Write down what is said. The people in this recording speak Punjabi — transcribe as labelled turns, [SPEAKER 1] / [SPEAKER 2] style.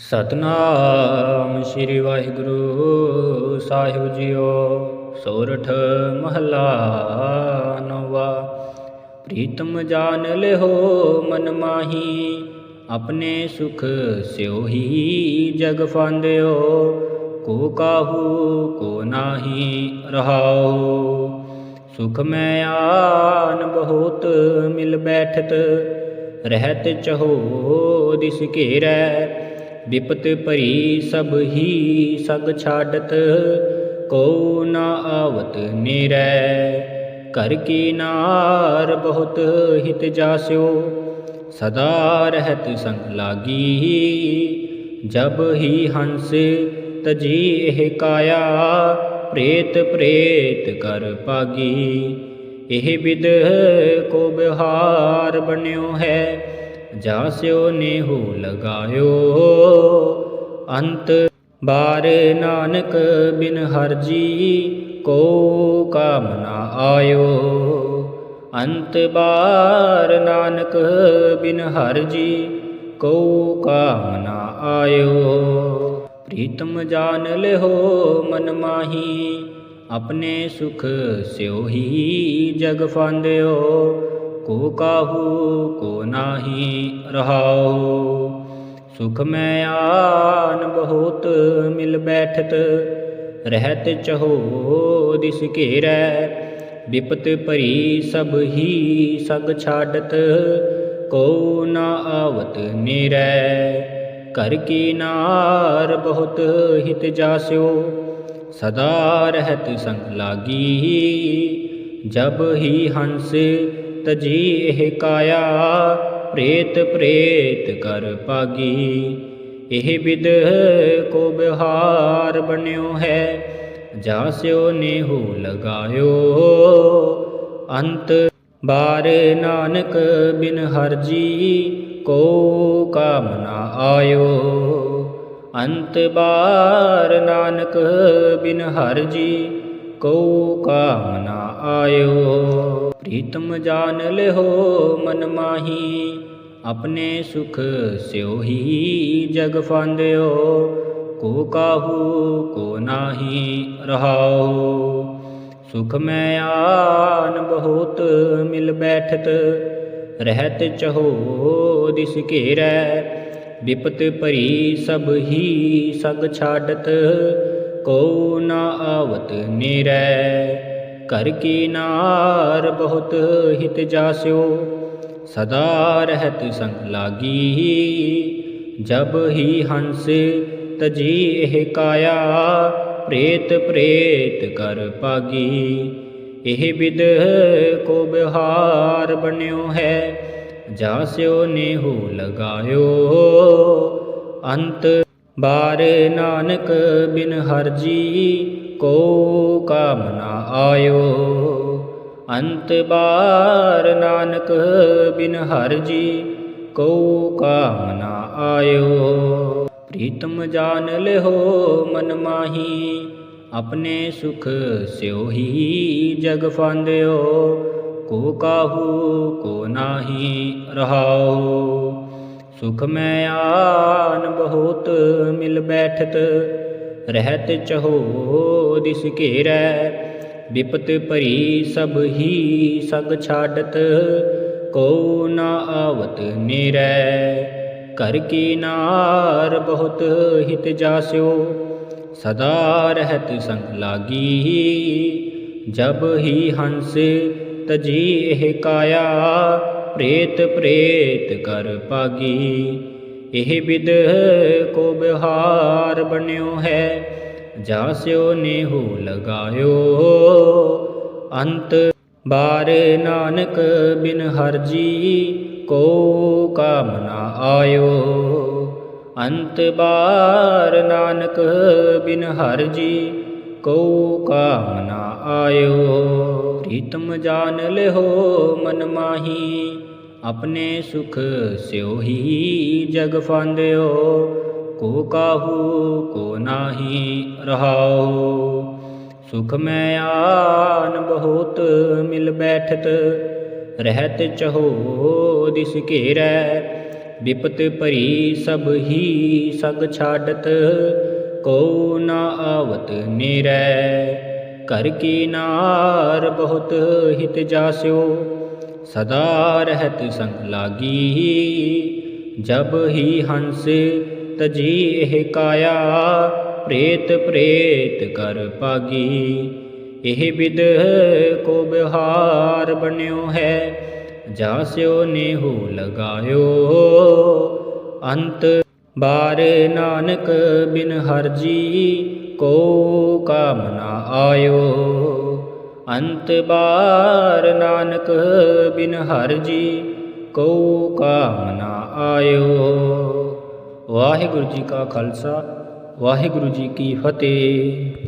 [SPEAKER 1] ਸਤਨਾਮ ਸ੍ਰੀ ਵਾਹਿਗੁਰੂ ਸਾਹਿਬ ਜੀਓ, ਸੋਰਠ ਮਹਲਾ ਨਵਾ। ਪ੍ਰੀਤਮ ਜਾਣ ਲਿਓ ਮਨ ਮਾਹੀ, ਆਪਣੇ ਸੁਖ ਸਿਓ ਹੀ ਜਗ ਫਾਂਦਿਓ। ਕੋ ਕਾਹੂ, ਕੋ ਨਾਹੀ ਰਹਾਉ। ਸੁਖ ਮੈਂ ਆਨ ਬਹੁਤ ਮਿਲ ਬੈਠਤ, ਰਹਿਤ ਚਹੋ ਦਿਸ ਘੇਰੈ। ਵਿਪਤ ਭਰੀ ਸਭ ਹੀ ਸਗ ਛਾਡਤ ਕੋ ਨਾ ਆਵਤ ਨੇਰੈ। ਕਰ ਕੀ ਨਾਰ ਬਹੁਤ ਹਿਤ ਜਾਸਿਓ, ਸਦਾ ਰਹਿਤ ਸੰਗ ਲਾਗੀ। ਜਬ ਹੀ ਹੰਸ ਤਜੀ ਇਹ ਕਾਇਆ, ਪ੍ਰੇਤ ਪ੍ਰੇਤ ਕਰ ਪਾਗੀ। ਇਹ ਵਿਦ ਕੋ ਬਿਹਾਰ ਬਣਿਓ ਹੈ ਜਾਸਿਓ ਨੇਹੂ ਲਗਾਇਓ। ਅੰਤ ਬਾਰ ਨਾਨਕ ਬਿਨ ਹਰਜੀ ਕੋ ਕਾਮਨਾ ਆਇਓ। ਅੰਤ ਬਾਰ ਨਾਨਕ ਬਿਨ ਹਰਜੀ ਕੋ ਕਾਮਨਾ ਆਇਓ। ਪ੍ਰੀਤਮ ਜਾਣ ਲਿਓ ਮਨ ਮਾਹੀ, ਆਪਣੇ ਸੁਖ ਸਿਓ ਹੀ ਜਗ ਫਾਂਦਿਓ। ਕੋ ਕਾਹੂ, ਕੋ ਨਾਹੀ ਰਹਾਉ। ਸੁਖ ਮੈਂ ਆਨ ਬਹੁਤ, ਮਿਲ ਬੈਠਤ, ਰਹਿਤ ਚਹੋ ਦਿਸ ਘੇਰੈ। ਵਿਪਤ ਭਰੀ ਸਭ ਹੀ ਸਗ ਛਾਡਤ ਕੋ ਨਾ ਆਵਤ ਨੇਰੈ ਕਰ ਕੀ ਨਾਰ ਬਹੁਤ ਹਿਤ ਜਾਸਿਓ, ਸਦਾ ਰਹਿਤ ਸੰਗ ਲਾਗੀ। ਜਬ ਹੀ ਹੰਸ ਤਜੀ ਇਹ ਕਾਇਆ, ਪ੍ਰੇਤ ਪ੍ਰੇਤ ਕਰ ਪਾਗੀ ਇਹ ਵਿਦ ਕੋ ਬਿਹਾਰ ਬਣਿਓ ਹੈ ਜਾਸਿਓ ਨੇਹੂ ਲਗਾਇਓ। ਅੰਤ ਬਾਰ ਨਾਨਕ ਬਿਨ ਹਰਜੀ, ਕੋ ਕਾਮਨਾ ਆਇਓ। ਅੰਤ ਬਾਰ ਨਾਨਕ ਬਿਨ ਹਰਜੀ, ਕੋ ਕਾਮਨਾ ਆਇਓ। ਆਇਓ ਪ੍ਰੀਤਮ ਜਾਣ ਲਿਓ ਮਨ ਮਾਹੀ, ਆਪਣੇ ਸੁਖ ਸਿਓ ਹੀ ਜਗ ਫਾਂਦਿਓ, ਕੋ ਕਾਹੂ ਕੋ ਨਾਹੀ ਰਹਾਉ। ਸੁਖ ਮੈਂ ਆਨ ਬਹੁਤ ਮਿਲ ਬੈਠਤ, ਰਹਿਤ ਚਹੋ ਦਿਸ ਘੇਰੈ ਵਿਪਤ ਭਰੀ ਸਭ ਹੀ ਸਗ ਛਾਡਤ ਕੋ ਨਾ ਆਵਤ ਨੇਰੈ ਕਰ ਕੀ ਨਾਰ ਬਹੁਤ ਹਿਤ ਜਾਸਿਓ, ਸਦਾ ਰਹਿਤ ਸੰਗ ਲਾਗੀ। ਜਬ ਹੀ ਹੰਸ ਤਜੀ ਇਹ ਕਾਇਆ, ਪ੍ਰੇਤ ਪ੍ਰੇਤ ਕਰ ਪਾਗੀ। ਇਹ ਵਿਦ ਕੋ ਬਿਹਾਰ ਬਣਿਓ ਹੈ, ਜਾਸਿਓ ਨੇਹੂ ਲਗਾਇਓ। ਅੰਤ ਬਾਰ ਨਾਨਕ ਬਿਨ ਹਰਜੀ ਕੋ ਕਾਮ ਨਾ ਆਇਓ, ਅੰਤ ਬਾਰ ਨਾਨਕ ਬਿਨ ਹਰ ਜੀ ਕੋ ਕਾਮ ਨਾ ਆਇਓ। ਪ੍ਰੀਤਮ ਜਾਣ ਲਿਓ ਮਨ ਮਾਹੀ, ਆਪਣੇ ਸੁਖ ਸਿਓ ਹੀ ਜਗ ਫਾਂਦਿਓ, ਕੋ ਕਾਹੂ ਕੋ ਨਾਹੀ ਰਹਾਉ ਸੁਖ ਮੈਂ ਆਨ ਬਹੁਤ ਮਿਲ ਬੈਠਤ ਰਹਿਤ ਚਹੋ ਦਿਸ ਘੇਰੈ ਵਿਪਤ ਭਰੀ ਸਭ ਹੀ ਸਗ ਛਾਡਤ ਕੋ ਨਾ ਆਵਤ ਨੇਰੈ ਕਰ ਕੀ ਨਾਰ ਬਹੁਤ ਹਿਤ ਜਾਸਿਓ, ਸਦਾ ਰਹਿਤ ਸੰਗ ਲਾਗੀ। ਜਬ ਹੀ ਹੰਸ ਤਜੀ ਇਹ ਕਾਇਆ, ਪ੍ਰੇਤ ਪ੍ਰੇਤ ਕਰ ਪਾਗੀ। ਇਹ ਵਿਦ ਕੋ ਬਿਹਾਰ ਬਣਿਓ ਹੈ ਜਾਸਿਓ ਨੇਹੂ ਲਗਾਇਓ। ਅੰਤ ਬਾਰ ਨਾਨਕ ਬਿਨ ਹਰਜੀ ਕੋ ਕਾਮ ਆਇਓ। ਅੰਤ ਬਾਰ ਨਾਨਕ ਬਿਨ ਹਰਜੀ ਕੋ ਕਾਮ ਨਾ ਆਇਓ। ਪ੍ਰੀਤਮ ਜਾਣ ਲਿਓ ਮਨ ਮਾਹੀ ਆਪਣੇ ਸੁਖ ਸਿਓ ਹੀ ਜਗ ਫਾਂਦਿਓ, ਕੋ ਕਾਹੂ, ਕੋ ਨਾਹੀ ਰਹਾਉ। ਸੁਖ ਮੈਂ ਆਨ ਬਹੁਤ ਮਿਲ ਬੈਠਤ, ਰਹਿਤ ਚਹੋ ਦਿਸ ਘੇਰੈ। ਵਿਪਤ ਭਰੀ ਸਭ ਹੀ ਸਗ ਛਾਡਤ ਕੋ ਨਾ ਆਵਤ ਨਿਰੈ ਕਰ ਕੀ ਨਾਰ ਬਹੁਤ ਹਿਤ ਜਾਸਿਓ ਸਦਾ ਰਹਿਤ ਸੰਗ ਲਾਗੀ। ਜਬ ਹੀ ਹੰਸ ਤਜੀ ਇਹ ਕਾਇਆ, ਪ੍ਰੇਤ ਪ੍ਰੇਤ ਕਰ ਪਾਗੀ। ਇਹ ਵਿਦ ਕੋ ਬਿਹਾਰ ਬਣਿਓ ਹੈ ਜਾਸਿਓ ਨੇਹੂ ਲਗਾਇਓ। ਅੰਤ ਬਾਰ ਨਾਨਕ ਬਿਨ ਹਰਜੀ ਕੋ ਕਾਮ ਆਇਓ। ਅੰਤ ਬਾਰ ਨਾਨਕ ਬਿਨ ਹਰ ਜੀ ਕਾਮ ਨਾ ਆਇਓ। ਵਾਹਿਗੁਰੂ ਜੀ ਕਾ ਖਾਲਸਾ, ਵਾਹਿਗੁਰੂ ਜੀ ਕੀ ਫਤਿਹ।